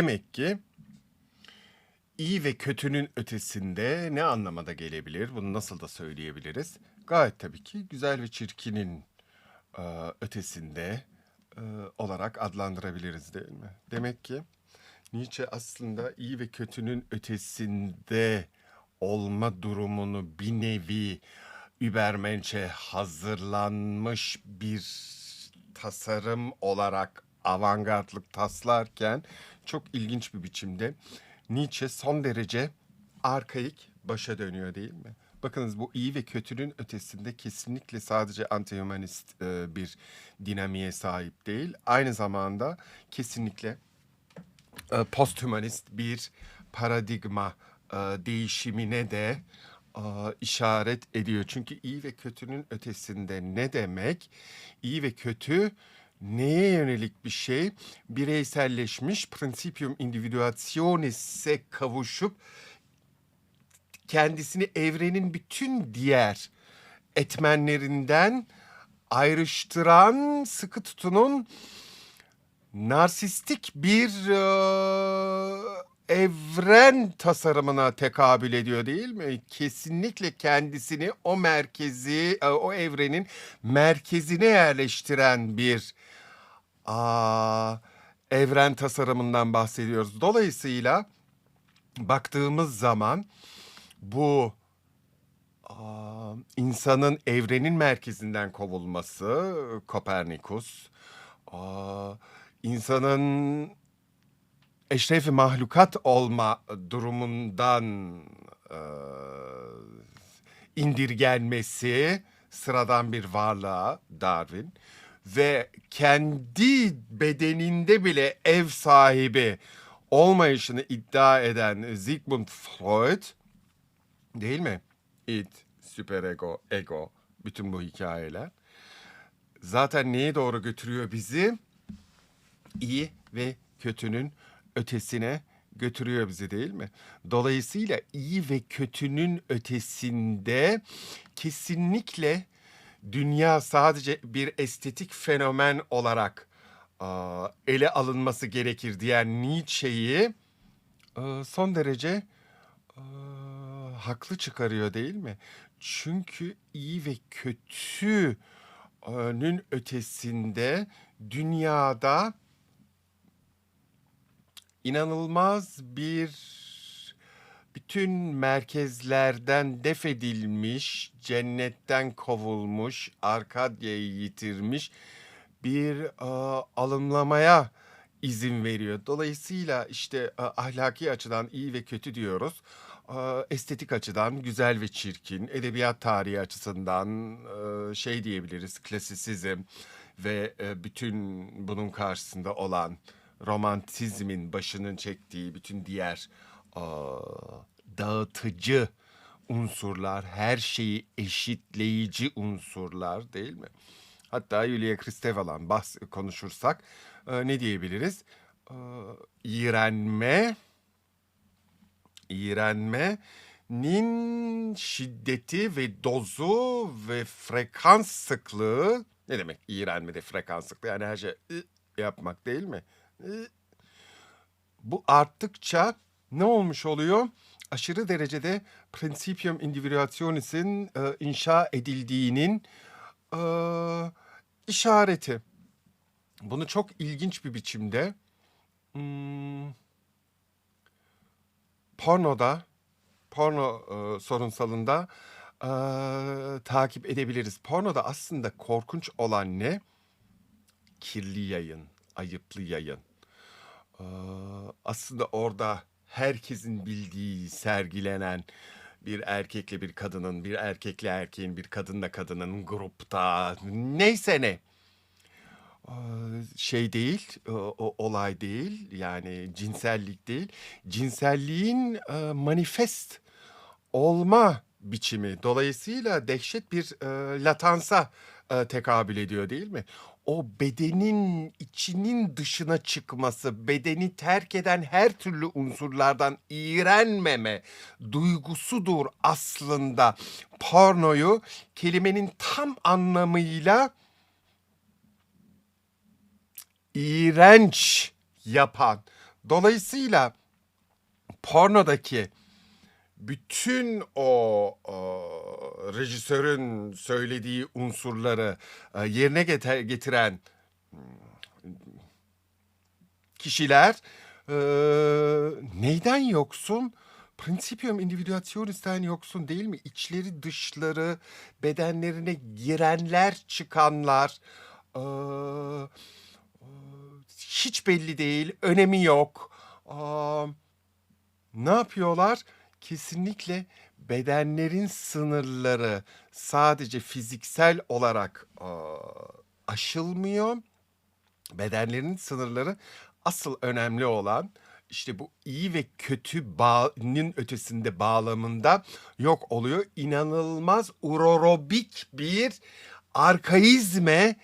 Demek ki iyi ve kötünün ötesinde ne anlamada gelebilir? Bunu nasıl da söyleyebiliriz? Gayet tabii ki güzel ve çirkinin e, ötesinde e, olarak adlandırabiliriz değil mi? Demek ki Nietzsche aslında iyi ve kötünün ötesinde olma durumunu bir nevi Übermensch'e hazırlanmış bir tasarım olarak avantgardlık taslarken çok ilginç bir biçimde Nietzsche son derece arkaik başa dönüyor değil mi? Bakınız bu iyi ve kötünün ötesinde kesinlikle sadece anti-humanist e, bir dinamiğe sahip değil. Aynı zamanda kesinlikle e, posthumanist bir paradigma e, değişimine de e, işaret ediyor. Çünkü iyi ve kötünün ötesinde ne demek? İyi ve kötü neye yönelik bir şey? Bireyselleşmiş principium individuationis'e kavuşup kendisini evrenin bütün diğer etmenlerinden ayrıştıran sıkı tutunun narsistik bir eee, evren tasarımına tekabül ediyor değil mi? Kesinlikle kendisini o merkezi, e, o evrenin merkezine yerleştiren bir aa, evren tasarımından bahsediyoruz. Dolayısıyla baktığımız zaman bu aa, insanın evrenin merkezinden kovulması, Kopernikus, aa, insanın eşrefi mahlukat olma durumundan e, indirgenmesi sıradan bir varlığa Darwin ve kendi bedeninde bile ev sahibi olmayışını iddia eden Sigmund Freud değil mi? Id, süperego, ego, bütün bu hikayeler zaten neye doğru götürüyor bizi? iyi ve kötünün ötesine götürüyor bizi değil mi? Dolayısıyla iyi ve kötünün ötesinde kesinlikle dünya sadece bir estetik fenomen olarak aa, ele alınması gerekir diyen Nietzsche'yi aa, son derece aa, haklı çıkarıyor değil mi? Çünkü iyi ve kötünün ötesinde dünyada inanılmaz bir bütün merkezlerden defedilmiş, cennetten kovulmuş, Arkadya'yı yitirmiş bir e, alımlamaya izin veriyor. Dolayısıyla işte e, ahlaki açıdan iyi ve kötü diyoruz. E, estetik açıdan güzel ve çirkin, edebiyat tarihi açısından e, şey diyebiliriz, klasisizm ve e, bütün bunun karşısında olan romantizmin başının çektiği bütün diğer aa, dağıtıcı unsurlar, her şeyi eşitleyici unsurlar değil mi? Hatta Yulia Kristevalan bahs konuşursak e, ne diyebiliriz? E, iğrenme, iğrenmenin şiddeti ve dozu ve frekans sıklığı ne demek iğrenmede frekans sıklığı? Yani her şey yapmak değil mi? Bu arttıkça ne olmuş oluyor? Aşırı derecede Principium Individuationis'in e, inşa edildiğinin e, işareti. Bunu çok ilginç bir biçimde hmm, pornoda, porno e, sorunsalında e, takip edebiliriz. Pornoda aslında korkunç olan ne? Kirli yayın, ayıplı yayın. Aslında orada herkesin bildiği, sergilenen bir erkekle bir kadının, bir erkekle erkeğin, bir kadınla kadının grupta neyse ne şey değil, o olay değil yani cinsellik değil. Cinselliğin e, manifest olma biçimi dolayısıyla dehşet bir e, latansa e, tekabül ediyor değil mi? O bedenin içinin dışına çıkması, bedeni terk eden her türlü unsurlardan iğrenmeme duygusudur aslında pornoyu kelimenin tam anlamıyla iğrenç yapan. Dolayısıyla pornodaki bütün o, o rejisörün söylediği unsurları e, yerine getir- getiren hmm, kişiler e, neyden yoksun? Principium individuationis'ten yoksun değil mi? İçleri dışları bedenlerine girenler çıkanlar e, e, hiç belli değil önemi yok. Ne yapıyorlar? Kesinlikle bedenlerin sınırları sadece fiziksel olarak aşılmıyor. Bedenlerin sınırları asıl önemli olan işte bu iyi ve kötü ötesinde bağlamında yok oluyor. İnanılmaz urorobik bir arkaizme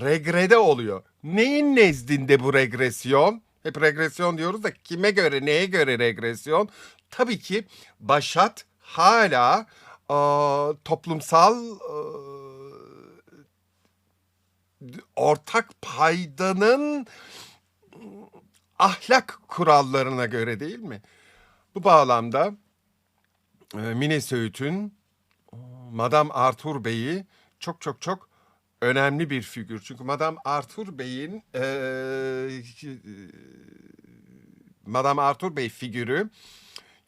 regrede oluyor. Neyin nezdinde bu regresyon? Hep regresyon diyoruz da kime göre, neye göre regresyon? Tabii ki başat hala aa, toplumsal aa, ortak paydanın ahlak kurallarına göre değil mi? Bu bağlamda e, Mine Söğüt'ün Madame Arthur Bey'i çok çok çok önemli bir figür. Çünkü Madame Arthur Bey'in e, Madame Arthur Bey figürü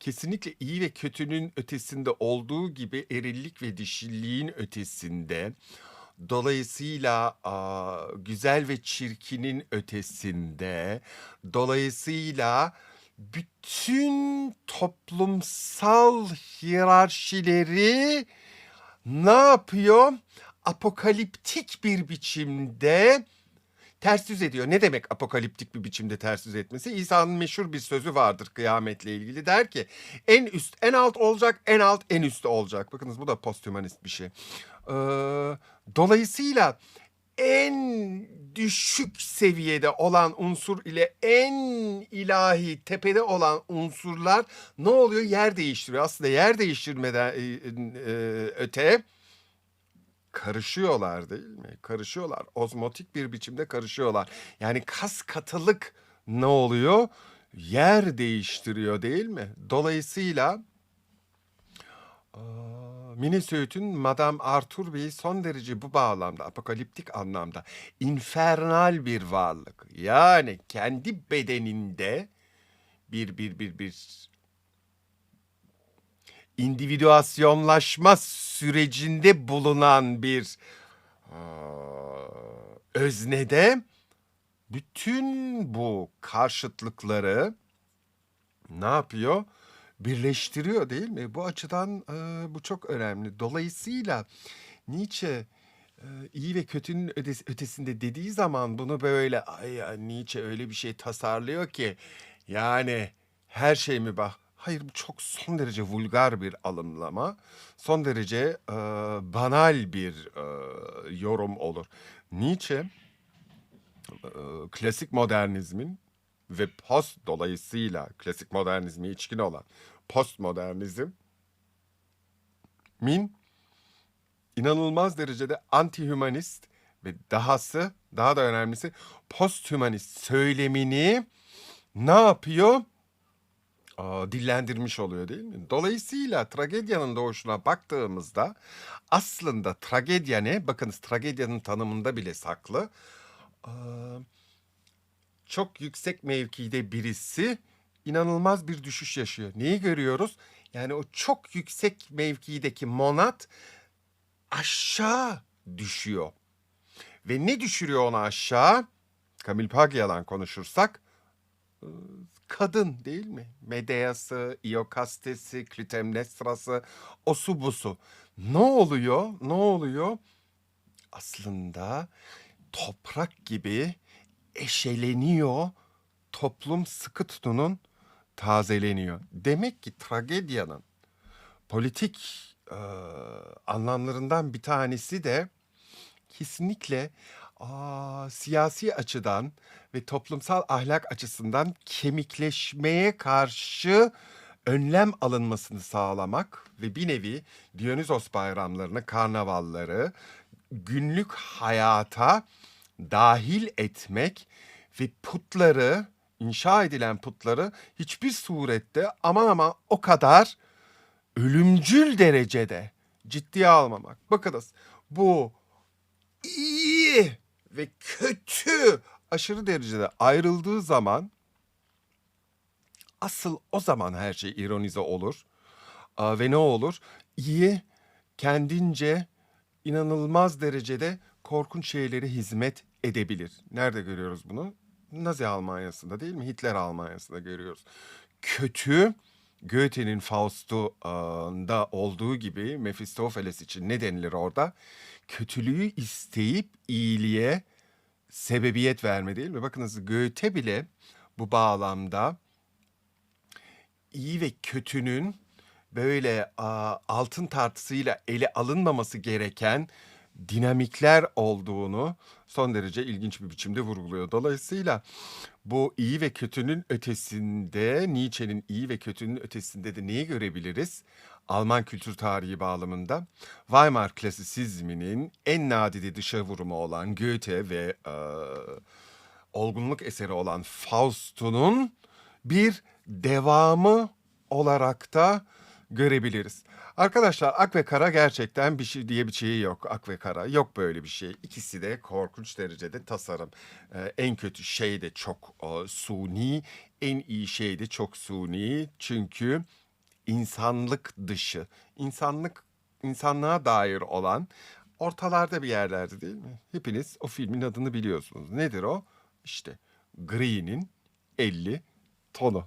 kesinlikle iyi ve kötünün ötesinde olduğu gibi erillik ve dişilliğin ötesinde. Dolayısıyla aa, güzel ve çirkinin ötesinde. Dolayısıyla bütün toplumsal hiyerarşileri ne yapıyor? Apokaliptik bir biçimde ters yüz ediyor. Ne demek apokaliptik bir biçimde ters yüz etmesi? İsa'nın meşhur bir sözü vardır kıyametle ilgili. Der ki en üst en alt olacak, en alt en üstte olacak. Bakınız bu da posthumanist bir şey. Ee, dolayısıyla en düşük seviyede olan unsur ile en ilahi tepede olan unsurlar ne oluyor? Yer değiştiriyor. Aslında yer değiştirmeden e, e, öte karışıyorlar değil mi? Karışıyorlar. Ozmotik bir biçimde karışıyorlar. Yani kas katılık ne oluyor? Yer değiştiriyor değil mi? Dolayısıyla aa, Mine Söğüt'ün Madame Arthur Bey'i son derece bu bağlamda, apokaliptik anlamda infernal bir varlık. Yani kendi bedeninde bir bir bir bir individüasyonlaşma sürecinde bulunan bir aa, öznede bütün bu karşıtlıkları ne yapıyor? Birleştiriyor değil mi? Bu açıdan e, bu çok önemli. Dolayısıyla Nietzsche e, iyi ve kötünün ötes- ötesinde dediği zaman bunu böyle ay ya Nietzsche öyle bir şey tasarlıyor ki yani her şey mi bak? Hayır bu çok son derece vulgar bir alımlama. Son derece e, banal bir e, yorum olur. Nietzsche e, klasik modernizmin ve post dolayısıyla klasik modernizme içkin olan postmodernizmin inanılmaz derecede anti-hümanist ve dahası daha da önemlisi post-hümanist söylemini ne yapıyor? Aa, dillendirmiş oluyor değil mi? Dolayısıyla tragedyanın doğuşuna baktığımızda aslında tragedya ne? Bakınız tragedyanın tanımında bile saklı. Aa, çok yüksek mevkide birisi inanılmaz bir düşüş yaşıyor. Neyi görüyoruz? Yani o çok yüksek mevkideki monat aşağı düşüyor. Ve ne düşürüyor onu aşağı? Camille Paglia'dan konuşursak e, kadın değil mi? Medeası, Iokastesi, Klitemnestrası, osu busu. Ne oluyor? Ne oluyor? Aslında toprak gibi eşeleniyor. Toplum sıkı tutunun tazeleniyor. Demek ki tragedyanın politik e, anlamlarından bir tanesi de kesinlikle aa, siyasi açıdan ve toplumsal ahlak açısından kemikleşmeye karşı önlem alınmasını sağlamak ve bir nevi Dionysos bayramlarını, karnavalları günlük hayata dahil etmek ve putları inşa edilen putları hiçbir surette aman ama o kadar ölümcül derecede ciddiye almamak. Bakınız bu iyi ve kötü aşırı derecede ayrıldığı zaman asıl o zaman her şey ironize olur. Aa, ve ne olur? İyi kendince inanılmaz derecede korkunç şeylere hizmet edebilir. Nerede görüyoruz bunu? Nazi Almanya'sında değil mi? Hitler Almanya'sında görüyoruz. Kötü Goethe'nin Faust'unda olduğu gibi Mephistopheles için ne denilir orada? Kötülüğü isteyip iyiliğe sebebiyet verme değil mi? Bakınız Goethe bile bu bağlamda iyi ve kötünün böyle aa, altın tartısıyla ele alınmaması gereken dinamikler olduğunu son derece ilginç bir biçimde vurguluyor. Dolayısıyla bu iyi ve kötünün ötesinde, Nietzsche'nin iyi ve kötünün ötesinde de neyi görebiliriz? Alman kültür tarihi bağlamında Weimar klasisizminin en nadide dışa vurumu olan Goethe ve eee, olgunluk eseri olan Faust'un bir devamı olarak da görebiliriz. Arkadaşlar ak ve kara gerçekten bir şey diye bir şey yok. Ak ve kara yok böyle bir şey. İkisi de korkunç derecede tasarım. Ee, en kötü şey de çok e, suni, en iyi şey de çok suni. Çünkü insanlık dışı, insanlık insanlığa dair olan ortalarda bir yerlerde değil mi? Hepiniz o filmin adını biliyorsunuz. Nedir o? İşte Green'in 50 tonu.